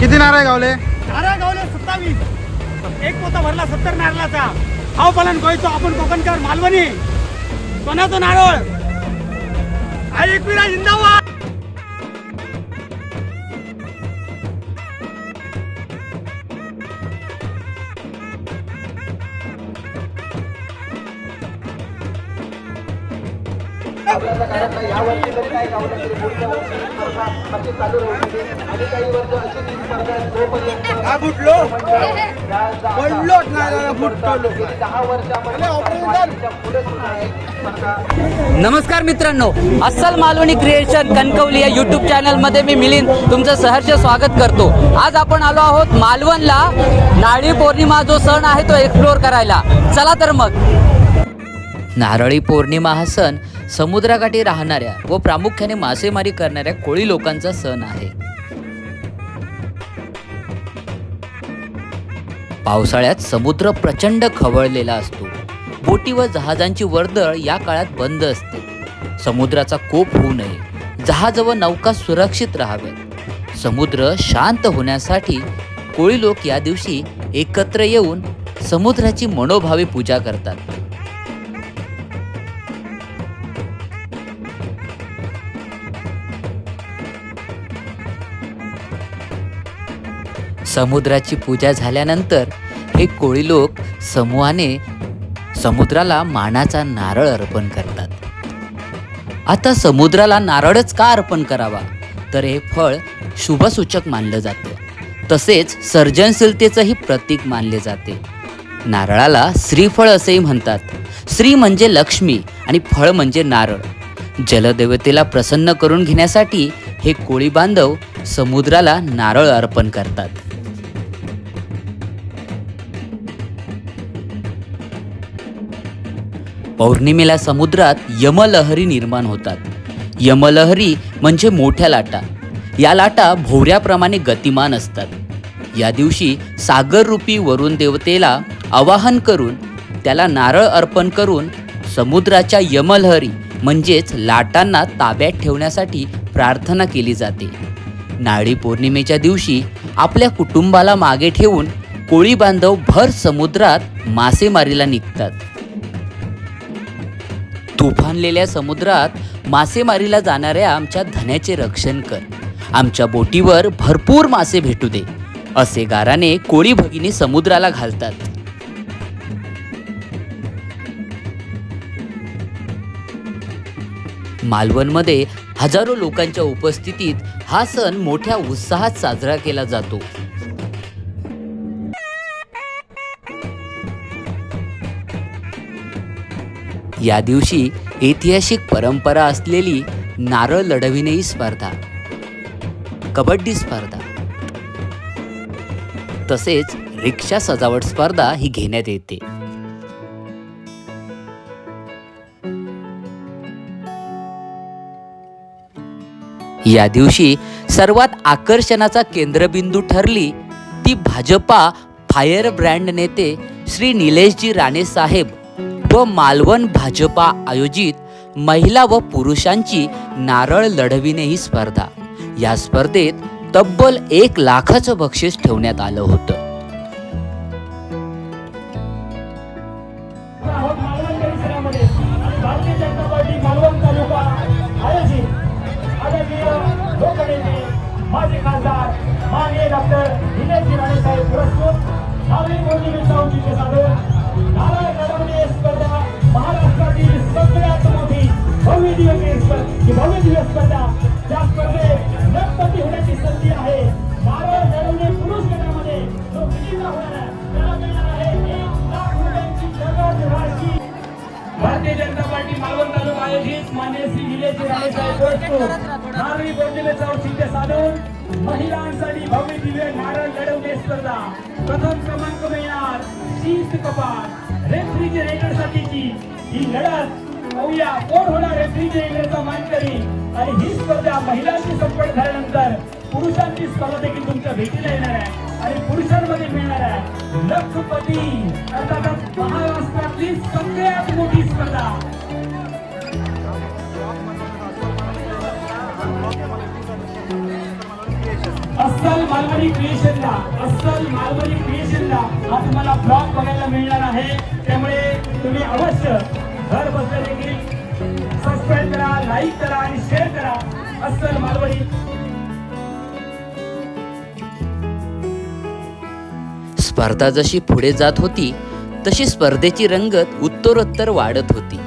किती नारळ गावले? नारळ गावले सत्तावीस. एक पोता भरला सत्तर नारळाचा. हाव पालन गोयचो आपण कोकणकर मालवणी. कोणाचं नारळ? अरे एकविरा जिंदाबाद. यावर्षी तरी काय गावलं तरी पुढच्या वर्षी ही स्पर्धा अशी चालू राहू दे आणि काही वर्ष अशी ती स्पर्धा जोपर्यंत पडलोच नाही, फुटलो. गेली दहा वर्षामध्ये पुढे सुद्धा ही स्पर्धा नमस्कार मित्रांनो अस्सल मालवणी क्रिएशन कणकवली या यूट्यूब चॅनलमध्ये मी मिलिंद तुमचं सहर्ष स्वागत करतो. आज आपण आलो आहोत मालवणला. नारळी पौर्णिमा जो सण आहे तो एक्सप्लोअर करायला. चला तर मग. नारळी पौर्णिमा हा सण समुद्राकाठी राहणाऱ्या व प्रामुख्याने मासेमारी करणाऱ्या कोळी लोकांचा सण आहे. पावसाळ्यात समुद्र प्रचंड खवळलेला असतो. बोटी व जहाजांची वर्दळ या काळात बंद असते. समुद्राचा कोप होऊ नये. जहाज व नौका सुरक्षित राहाव्यात समुद्र शांत होण्यासाठी कोळी लोक या दिवशी एकत्र येऊन समुद्राची मनोभावे पूजा करतात. समुद्राची पूजा झाल्यानंतर हे कोळी लोक समूहाने समुद्राला मानाचा नारळ अर्पण करतात. आता समुद्राला नारळच का अर्पण करावा? तर हे फळ शुभसूचक मानलं जातं. तसेच सर्जनशीलतेचंही प्रतीक मानले जाते. नारळाला श्रीफळ असेही म्हणतात. श्री म्हणजे लक्ष्मी आणि फळ म्हणजे नारळ. जलदेवतेला प्रसन्न करून घेण्यासाठी हे कोळी बांधव समुद्राला नारळ अर्पण करतात. पौर्णिमेला समुद्रात यमलहरी निर्माण होतात. यमलहरी म्हणजे मोठ्या लाटा. या लाटा भोवऱ्याप्रमाणे गतिमान असतात. या दिवशी सागररूपी वरुण देवतेला आवाहन करून त्याला नारळ अर्पण करून समुद्राच्या यमलहरी म्हणजेच लाटांना ताब्यात ठेवण्यासाठी प्रार्थना केली जाते. नाळी पौर्णिमेच्या दिवशी आपल्या कुटुंबाला मागे ठेवून कोळी बांधव भर समुद्रात मासेमारीला निघतात. तुफानलेल्या समुद्रात मासेमारीला जाणाऱ्या आमच्या धन्याचे रक्षण कर. आमच्या बोटीवर भरपूर मासे भेटू दे असे गाराने कोळी भगिनी समुद्राला घालतात. मालवणमध्ये हजारो लोकांच्या उपस्थितीत हा सण मोठ्या उत्साहात साजरा केला जातो. या दिवशी ऐतिहासिक परंपरा असलेली नारळ लढविणे स्पर्धा कबड्डी स्पर्धा तसेच रिक्षा सजावट स्पर्धा ही घेण्यात येते. या दिवशी सर्वात आकर्षणाचा केंद्रबिंदू ठरली ती भाजपा फायर ब्रँड नेते श्री निलेशजी राणे साहेब व मालवण भाजपा आयोजित महिला व पुरुषांची नारळ लढविणे ही स्पर्धा. या स्पर्धेत तब्बल एक लाखाचं बक्षीस ठेवण्यात आलं होतं. आहोत मालवण परिसरामध्ये आणि भारतीय भव्य ही भव्य स्पर्धा. त्या स्पर्धेत गणपती होण्याची संधी आहे. नारळ पुरुष गटामध्ये जो विजेता होणार आहे त्याला मिळणार आहे एक लाख रुपयांची राशी भारतीय जनता पार्टी मालवण तालुका आयोजित मान्य श्री नारळी औचित्य साधून महिलांसाठी भव्य दिव्य नारळ लढवणे स्पर्धा. प्रथम क्रमांक मिळणार शीत कपाट रेफ्रिजरेटर साठीची ही लढत पाहूया कोण होणार रेफ्रिजरेटरचा मानकरी? आणि ही स्पर्धा महिलांची संपन्न झाल्यानंतर पुरुषांची स्पर्धा देखील तुमच्या भेटीला येणार आहे. आणि पुरुषांमध्ये मिळणार आहे लखपती. अर्थात महाराष्ट्रातली सगळ्यात मोठी स्पर्धा. अस्सल मालवणी क्रिएशनला अस्सल मालवणी क्रिएशनला हा तुम्हाला ब्लॉग बघायला मिळणार आहे. त्यामुळे तुम्ही अवश्य घर बसल्या देखील. सबस्क्राईब करा लाईक करा आणि शेअर करा. अस्सल मालवणी. स्पर्धा जशी पुढे जात होती तशी स्पर्धेची रंगत उत्तरोत्तर वाढत होती.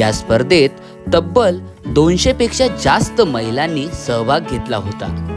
या स्पर्धेत तब्बल दोनशे पेक्षा जास्त महिलांनी सहभाग घेतला होता.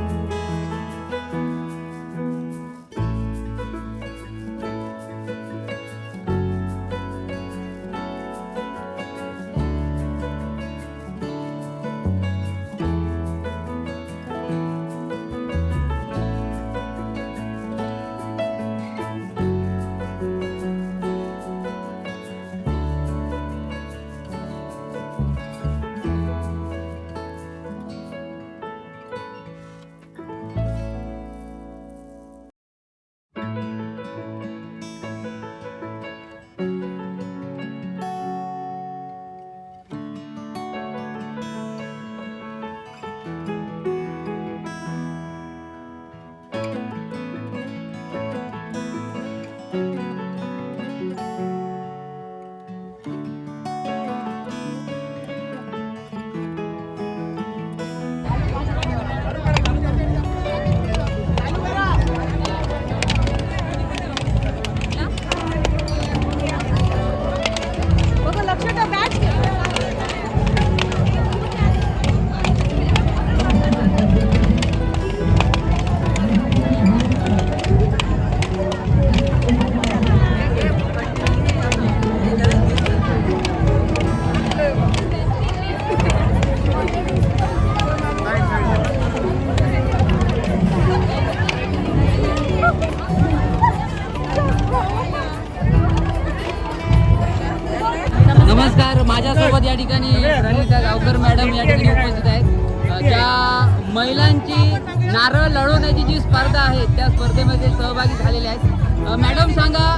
माझ्यासोबत या ठिकाणी प्रणिता गावकर मॅडम या ठिकाणी उपस्थित आहेत ज्या महिलांची नारळ लढवण्याची जी स्पर्धा आहे त्या स्पर्धेमध्ये सहभागी झालेल्या आहेत मॅडम सांगा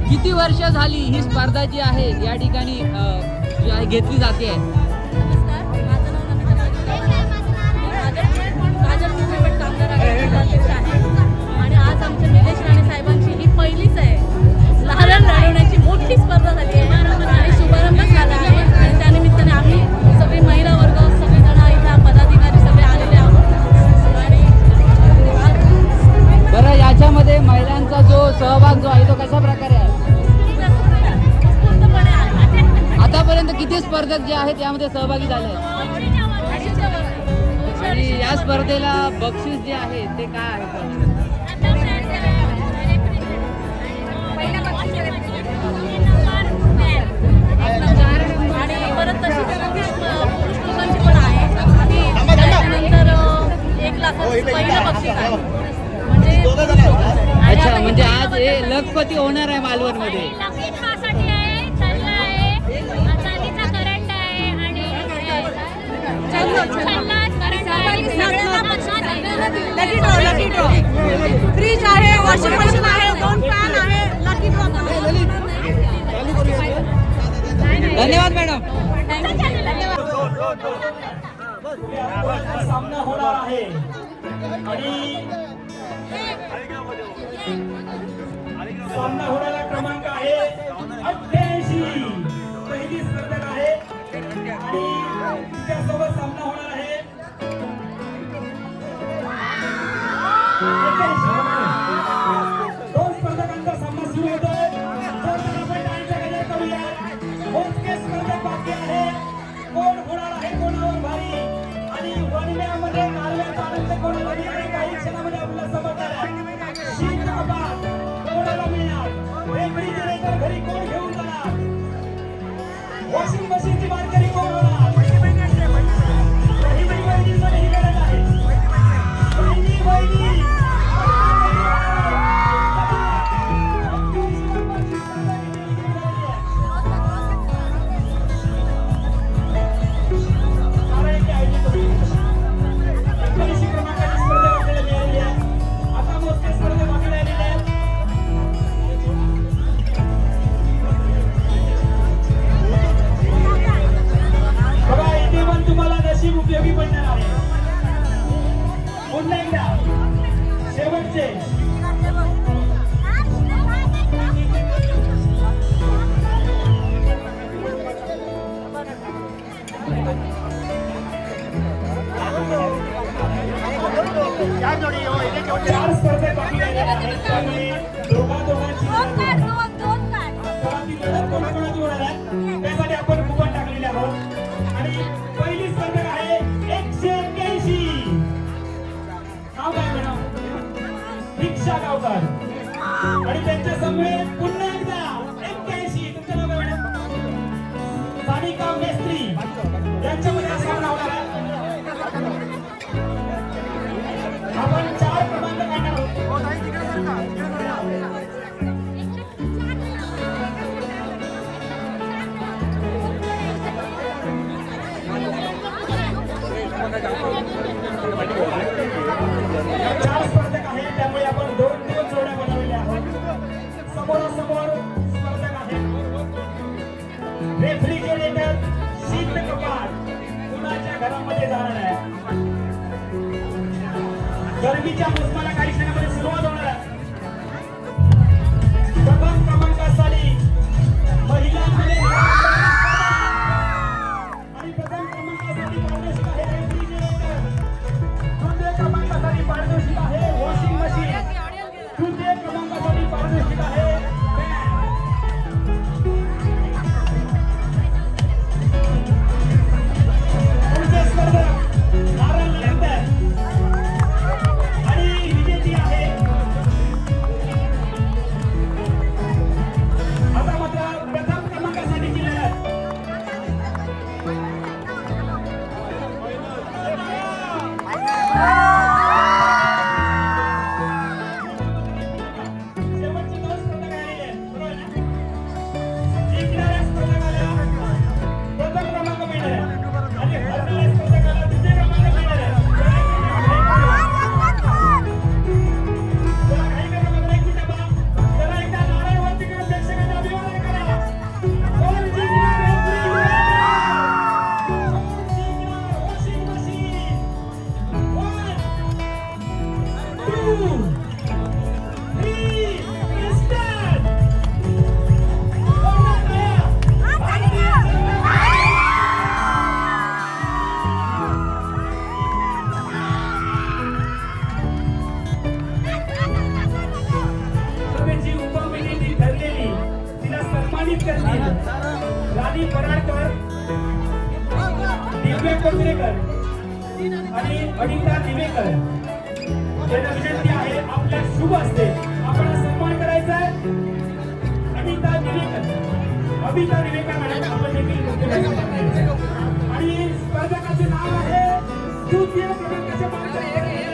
किती वर्ष झाली ही स्पर्धा जी आहे या ठिकाणी जी आहे घेतली जाते आहे आणि आज आमच्या निलेश राणे साहेबांची ही पहिलीच आहे नारळ लढवण्याची मोठी स्पर्धा झाली आहे आणि शुभारंभ झाला आहे याच्यामध्ये महिलांचा जो सहभाग जो आहे तो कशा प्रकारे आहे? आतापर्यंत किती स्पर्धक जे आहेत यामध्ये सहभागी झाले आणि या स्पर्धेला बक्षीस जे आहे ते काय आहे? पहिलं बक्षीस आहे. म्हणजे अच्छा म्हणजे आज हे लखपती होणार आहे मालवणमध्ये. लकीटपासाठी आहे छल्ला आहे. चांदीचा करंट आहे आणि छल्ला current lucky draw lucky draw. Fridge आहे वॉशिंग मशीन आहे दोन फॅन आहे. Lucky draw. धन्यवाद मॅडम. हा सामना होणार आहे. आणि सामना होणारा क्रमांक आहे अठ्ठ्याऐंशी. पहिली स्पर्धक आहे. आणि तिच्यासोबत Amen. दिवेकर आणि अनिता दिवेकर त्यांना विनंती आहे आपल्या शुभ असते आपण सन्मान करायचा आहे. अडिता दिवेकर अभिता दिवेकर मॅडम आपण देखील आणि स्पर्धकाचे नाव आहे तृतीय क्रमांकाचे मानकरी.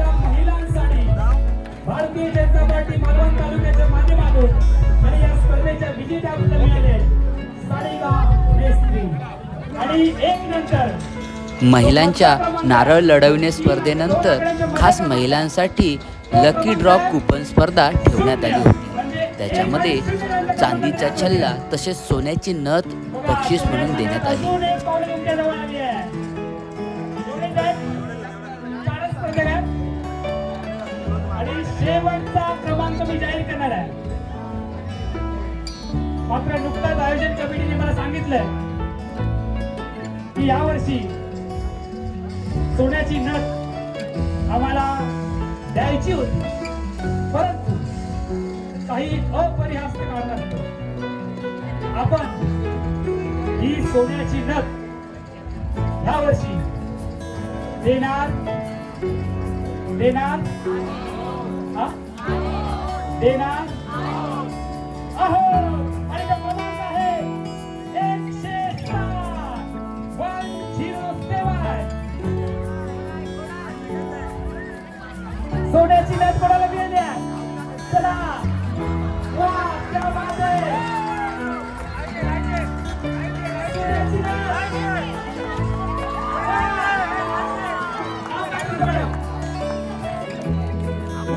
भारतीय जनता पार्टी मालवण तालुक्याच्या माध्यमातून आणि या स्पर्धेच्या आणि एक नंतर महिलांच्या नारळ लढविणे स्पर्धेनंतर खास महिलांसाठी लकी ड्रॉ कुपन स्पर्धा ठेवण्यात आली होती. म्हणजे त्याच्यामध्ये चांदीचा छल्ला तसेच सोन्याची नथ बक्षीस म्हणून देण्यात आली. शेवटचा क्रमांक मी जाहीर करणार आहे. मात्र नुकताच आयोजन कमिटीने मला सांगितलंय की यावर्षी सोन्याची नख आम्हाला द्यायची होती. परंतु काही अपरिहास कारण आपण ही सोन्याची नख ह्या वर्षी देणार देणार देणार? अहो आणि तो क्रमांक आहे एकशे वन झिरो सेवन. सोन्याची चला. वा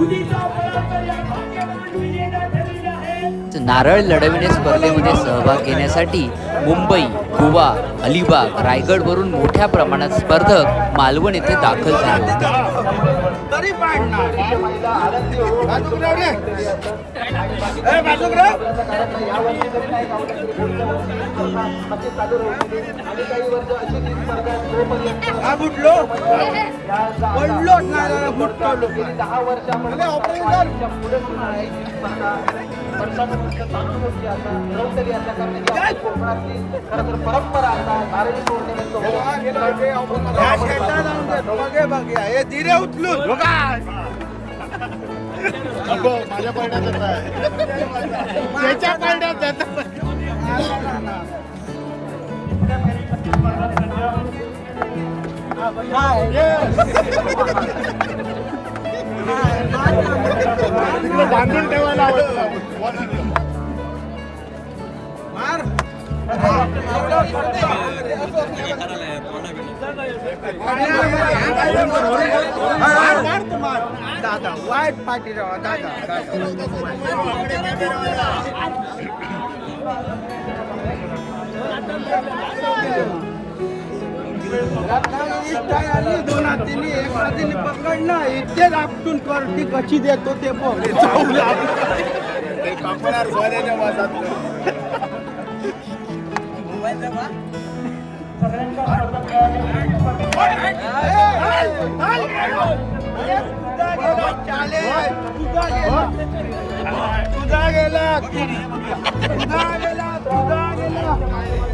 Who needs our नारळ लढविणे स्पर्धेमध्ये सहभाग घेण्यासाठी मुंबई गोवा अलिबाग रायगडवरून मोठ्या प्रमाणात स्पर्धक मालवण येथे दाखल झाले होते. महिला आनंदी होऊन यावर्षी तरी नाही का आपल्या तरी पुढच्या नारळी बांधून ठेवायला दादा वाईट पाठी राहा दादा. रत्नागिरी दोन हातीने एक हातीने पकडणं इतके आपटून करती कशी देतो ते बघ तुझा गेला तुझा गेला तुझा गेला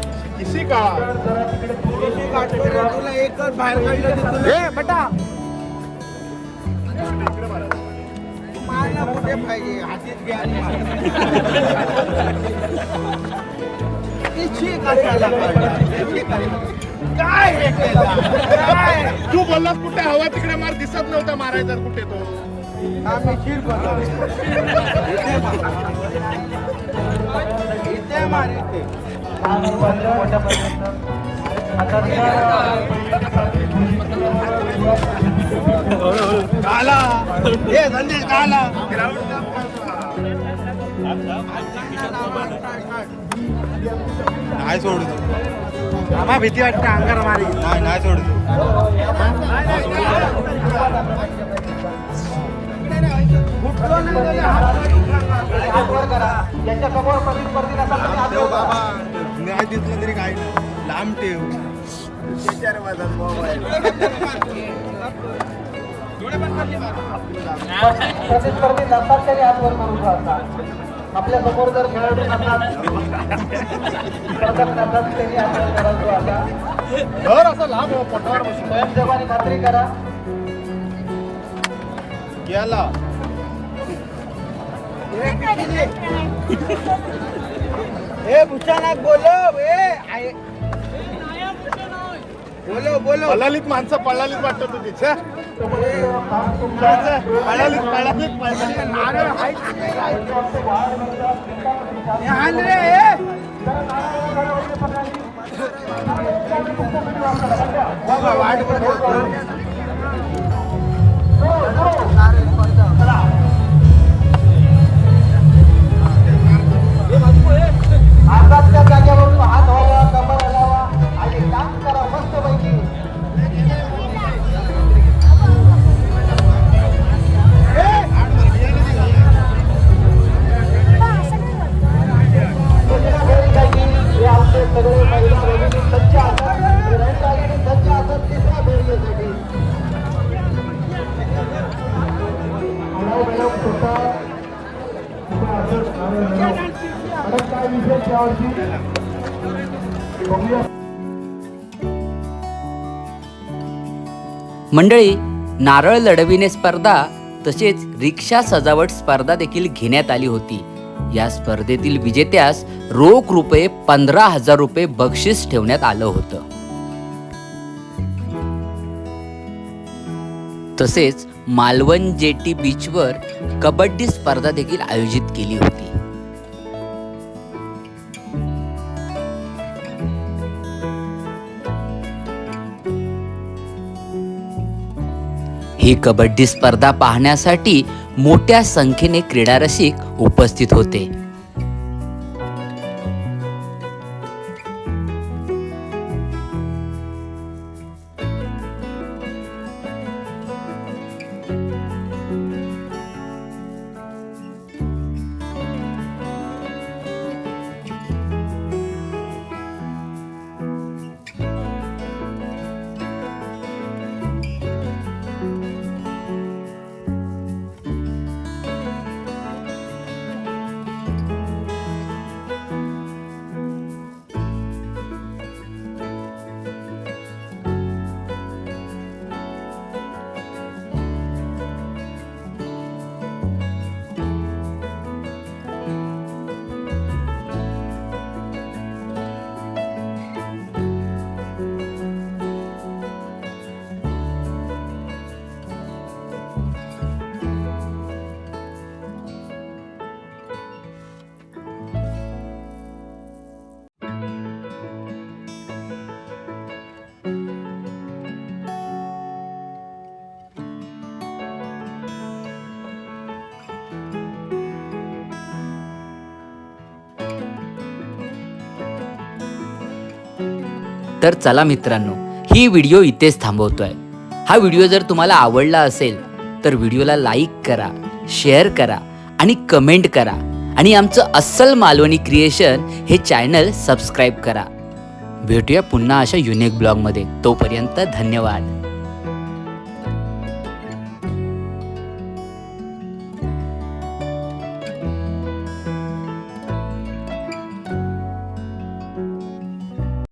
किसी का। एकच बाहेर काढलं ए बटा। कुठे पाहिजे हातीत घ्या? काय? काय? तू बोललास कुठे? हवा तिकडे मार दिसत नव्हता मारायचा कुठे तो? आम्ही खीर बनवतो. इथे मार. इथे. नाही सोडू आम्हा भीती वाटते अंगार मारी नाही नाही सोडू हात वर करा ज्याच्या समोर प्रतिस्पर्धी नसाल नाही दिसलं तरी काही नाही. लांब ठेव. प्रतिस्पर्धी नसतात तरी हात वर करू शकता आपल्यासमोर जर खेळाडू नसतात तरी हात वर करायचो आता घर असं लांब पोटावर बसून स्वयंसेवानी खात्री करा गेला ए भूषणाक बोलो ए आय- बोलो बोलो पळालीत माणसं पळालीत वाटत होती छे. माणसं पळालीत पळालीत पळालीत नारळ हाय आण रे ए. बाबा, वाट बघतो. जागेवरून मंडळी नारळ लढविणे स्पर्धा तसेच रिक्षा सजावट स्पर्धा देखील घेण्यात आली होती. या स्पर्धेतील विजेत्यास रोख रुपये पंधरा हजार रुपये बक्षीस ठेवण्यात आलं होतं. तसेच मालवण जेटी बीचवर कबड्डी स्पर्धा देखील आयोजित केली होती. ही कबड्डी स्पर्धा पाहण्यासाठी मोठ्या संख्येने क्रीडारसिक उपस्थित होते. तर चला मित्रांनो ही व्हिडिओ इथेच थांबवतोय. हा व्हिडिओ जर तुम्हाला आवडला असेल तर व्हिडिओला लाईक करा शेअर करा आणि कमेंट करा. आणि आमचं अस्सल मालवणी क्रिएशन हे चॅनल सबस्क्राईब करा. भेटूया पुन्हा अशा युनिक ब्लॉगमध्ये तोपर्यंत धन्यवाद.